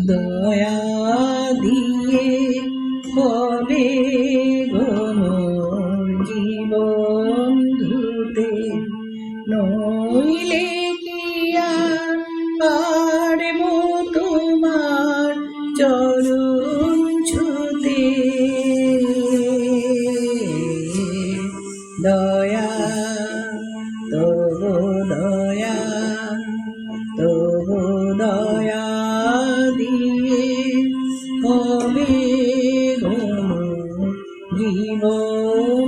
দয়া দিয়ে হবে জীবন ধুতে নইলে জীবন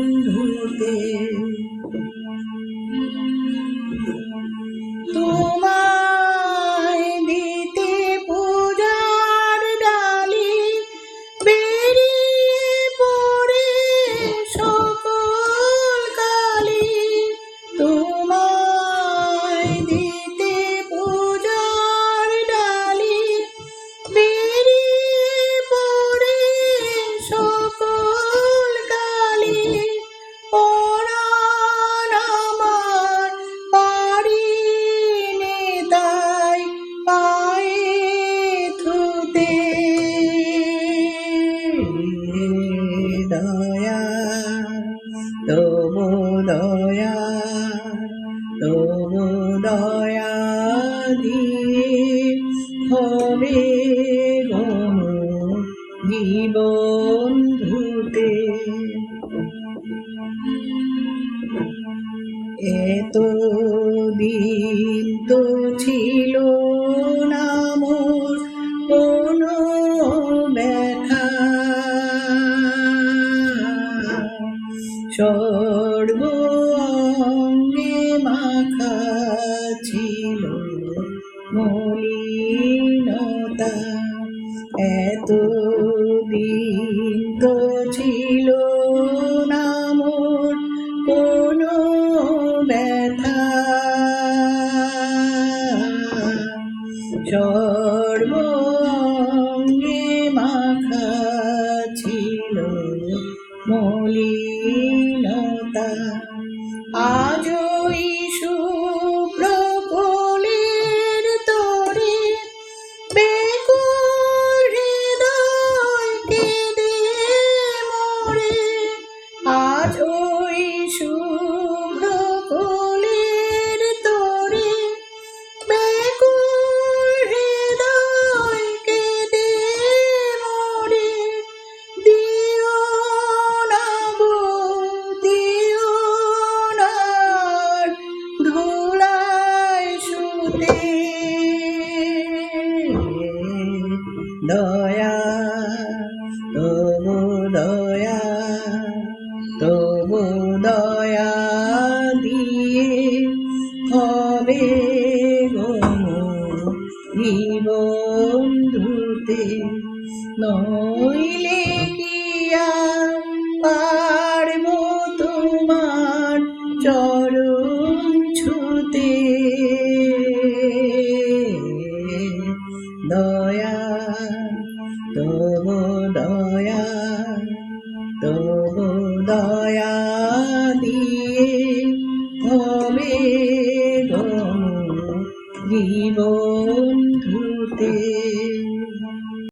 তবু দয়া তবু দয়া দিয়ে হবে গো জীবন ধুতে এত দিন তো সর্ব মাখা ছিল মলিনতা। এত দিন তো ছিল না মোর কোনো ব্যথা। সর্ব মাখা ছিল মলিনতা দয়া তবু দয়া তবু দয়া দিয়ে গো জীবন ধুতে নইলে কি আর হবে জীবন ধুতে।